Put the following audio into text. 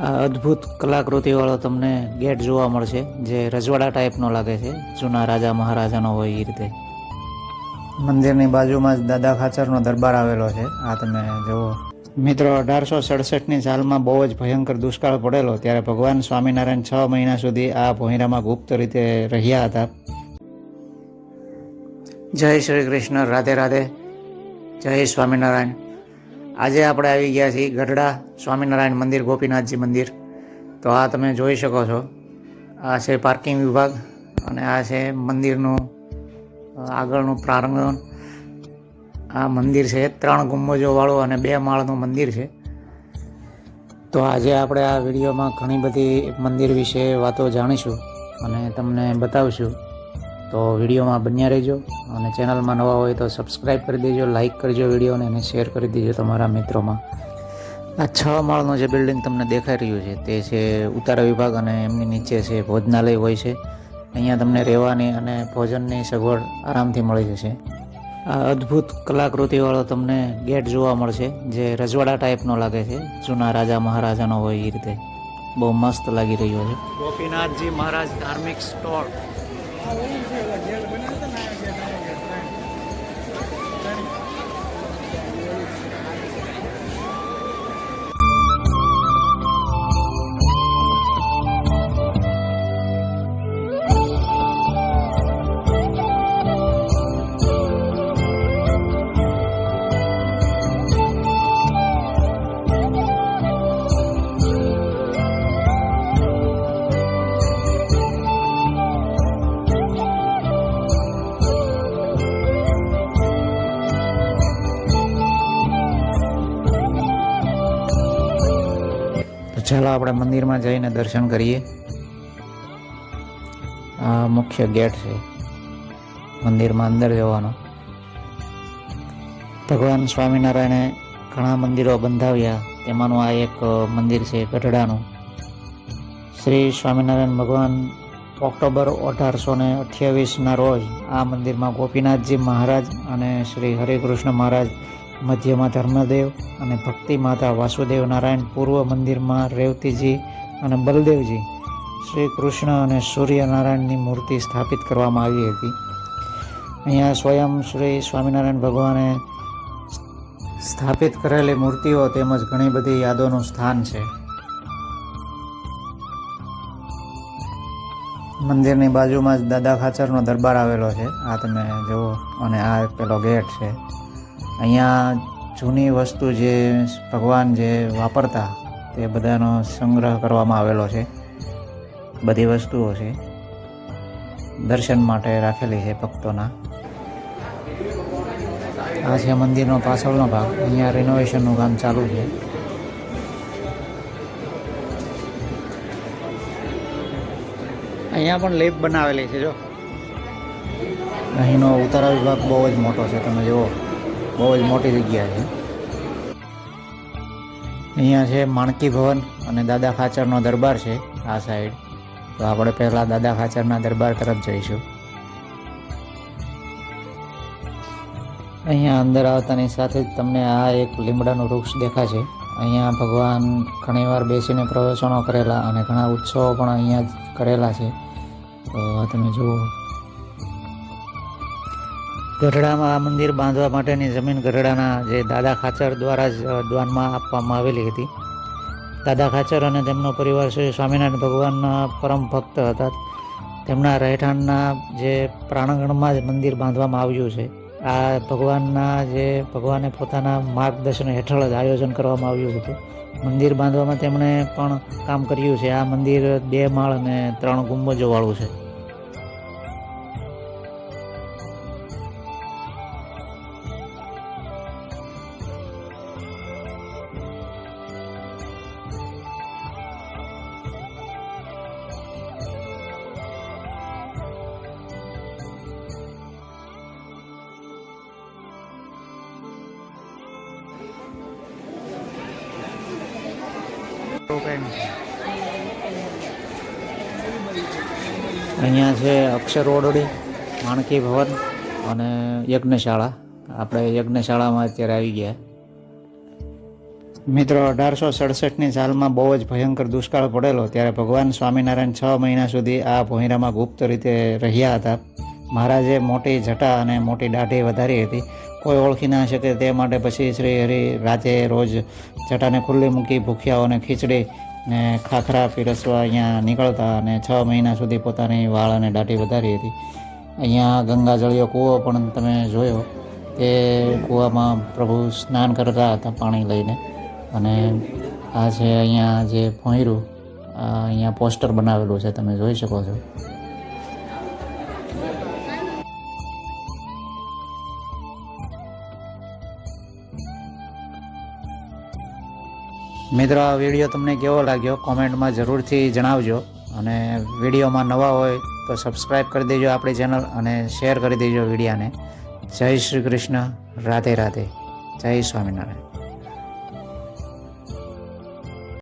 આ અદ્ભુત કલાકૃતિવાળો તમને ગેટ જોવા મળશે જે રજવાડા ટાઈપનો લાગે છે જૂના રાજા મહારાજાનો હોય એ રીતે. મંદિરની બાજુમાં જ દાદા ખાચરનો દરબાર આવેલો છે. આ તમે જુઓ. મિત્રો અઢારસો સડસઠની સાલમાં બહુ જ ભયંકર દુષ્કાળ પડેલો ત્યારે ભગવાન સ્વામિનારાયણ છ મહિના સુધી આ ભોંયરામાં ગુપ્ત રીતે રહ્યા હતા. જય શ્રી કૃષ્ણ. રાધે રાધે. જય સ્વામિનારાયણ. આજે આપણે આવી ગયા છીએ ગઢડા સ્વામિનારાયણ મંદિર, ગોપીનાથજી મંદિર. તો આ તમે જોઈ શકો છો. આ છે પાર્કિંગ વિભાગ અને આ છે મંદિરનું આગળનું પ્રાંગણ. આ મંદિર છે ત્રણ ગુંબજોવાળું અને બે માળનું મંદિર છે. તો આજે આપણે આ વિડીયોમાં ઘણી બધી મંદિર વિશે વાતો જાણીશું અને તમને બતાવશું. તો વિડીયોમાં બન્યા રહેજો અને ચેનલમાં નવા હોય તો સબસ્ક્રાઈબ કરી દેજો લાઇક કરજો વિડીયોને અને શેર કરી દેજો તમારા મિત્રોમાં. આ છ માળનું જે બિલ્ડિંગ તમને દેખાઈ રહ્યું છે તે છે ઉતારા વિભાગ અને એમની નીચે છે ભોજનાલય હોય છે. અહીંયા તમને રહેવાની અને ભોજનની સગવડ આરામથી મળી જશે. આ અદ્ભુત કલાકૃતિવાળો તમને ગેટ જોવા મળશે જે રજવાડા ટાઈપનો લાગે છે, જૂના રાજા મહારાજાનો હોય એ રીતે. બહુ મસ્ત લાગી રહ્યો છે. ગોપીનાથજી મહારાજ ધાર્મિક સ્ટોર. તો ચાલો આપણે મંદિરમાં જઈને દર્શન કરીએ. આ મુખ્ય ગેટ છે મંદિરમાં અંદર જવાનો. ભગવાન સ્વામિનારાયણે ઘણા મંદિરો બંધાવ્યા. તેમાંનું આ એક મંદિર છે ગઢડાનું. શ્રી સ્વામિનારાયણ ભગવાન ઓક્ટોબર અઢારસો ને અઠ્યાવીસના રોજ આ મંદિરમાં ગોપીનાથજી મહારાજ અને શ્રી હરિકૃષ્ણ મહારાજ મધ્યમાં ધર્મદેવ અને ભક્તિ માતા વાસુદેવ નારાયણ પૂર્વ મંદિરમાં રેવતીજી અને બલદેવજી શ્રી કૃષ્ણ અને સૂર્યનારાયણની મૂર્તિ સ્થાપિત કરવામાં આવી હતી. અહીંયા સ્વયં શ્રી સ્વામિનારાયણ ભગવાને સ્થાપિત કરેલી મૂર્તિઓ તેમજ ઘણી બધી યાદોનું સ્થાન છે. મંદિરની બાજુમાં જ દાદા ખાચરનો દરબાર આવેલો છે. આ તમે જુઓ અને આ પેલો ગેટ છે. અહીંયા જૂની વસ્તુ જે ભગવાન જે વાપરતા તે બધાનો સંગ્રહ કરવામાં આવેલો છે. બધી વસ્તુઓ છે. દર્શન માટે રાખેલી છે ભક્તોના. આ છે મંદિરનો પાછળનો ભાગ. અહીંયા રિનોવેશનનું કામ ચાલુ છે. અહીંયા પણ લેપ બનાવેલી છે જો. અહીંનો ઉતારા વિભાગ બહુ જ મોટો છે તમે જુઓ. બહુ જ મોટી જગ્યા છે. અહીંયા છે માણકી ભવન અને દાદા ખાચરનો દરબાર છે આ સાઈડ. તો આપણે પહેલાં દાદા ખાચરના દરબાર તરફ જઈશું. અહીંયા અંદર આવતાની સાથે જ તમને આ એક લીમડાનું વૃક્ષ દેખાશે. અહીંયા ભગવાન ઘણીવાર બેસીને પ્રવચનો કરેલા અને ઘણા ઉત્સવો પણ અહીંયા કરેલા છે. તો તમે જુઓ. ગઢડામાં આ મંદિર બાંધવા માટેની જમીન ગઢડાના જે દાદા ખાચર દ્વારા જ દ્વાનમાં આપવામાં આવેલી હતી. દાદા ખાચર અને તેમનો પરિવાર શ્રી સ્વામિનારાયણ ભગવાનના પરમ ભક્ત હતા. તેમના રહેઠાણના જે પ્રાંગણમાં જ મંદિર બાંધવામાં આવ્યું છે, આ ભગવાનના જે, ભગવાને પોતાના માર્ગદર્શન હેઠળ જ આયોજન કરવામાં આવ્યું હતું. મંદિર બાંધવામાં તેમણે પણ કામ કર્યું છે. આ મંદિર બે માળ અને ત્રણ ગુંબજોવાળું છે. અહીંયા છે અક્ષર ઓરડી માણકી ભવન અને યજ્ઞશાળા. આપણે યજ્ઞશાળામાં અત્યારે આવી ગયા. મિત્રો, અઢારસો સડસઠની સાલમાં બહુ જ ભયંકર દુષ્કાળ પડેલો, ત્યારે ભગવાન સ્વામિનારાયણ છ મહિના સુધી આ ભોંયરામાં ગુપ્ત રીતે રહ્યા હતા. મહારાજે મોટી જટા અને મોટી દાઢી વધારી હતી. કોઈ ઓળખી ના શકે તે માટે પછી શ્રી હરિ રાતે રોજ જટાને ખુલ્લી મૂકી ભૂખ્યાઓને ખીચડી ને ખાખરા પીરસવા અહીંયા નીકળતા અને છ મહિના સુધી પોતાની વાળ અને દાઢી વધારી હતી. અહીંયા ગંગાજળીયો કૂવો પણ તમે જોયો. તે કૂવામાં પ્રભુ સ્નાન કરતા હતા પાણી લઈને. અને આ છે અહીંયા જે ભોંયરું અહીંયા પોસ્ટર બનાવેલું છે, તમે જોઈ શકો છો. મિત્રો, આ વીડિયો તમને કેવો લાગ્યો? કોમેન્ટમાં જરૂરથી જણાવજો. અને વિડીયોમાં નવા હોય તો સબસ્ક્રાઈબ કરી દેજો આપણી ચેનલ અને શેર કરી દેજો વિડીયાને. જય શ્રી કૃષ્ણ. રાધે રાધે. જય સ્વામિનારાયણ.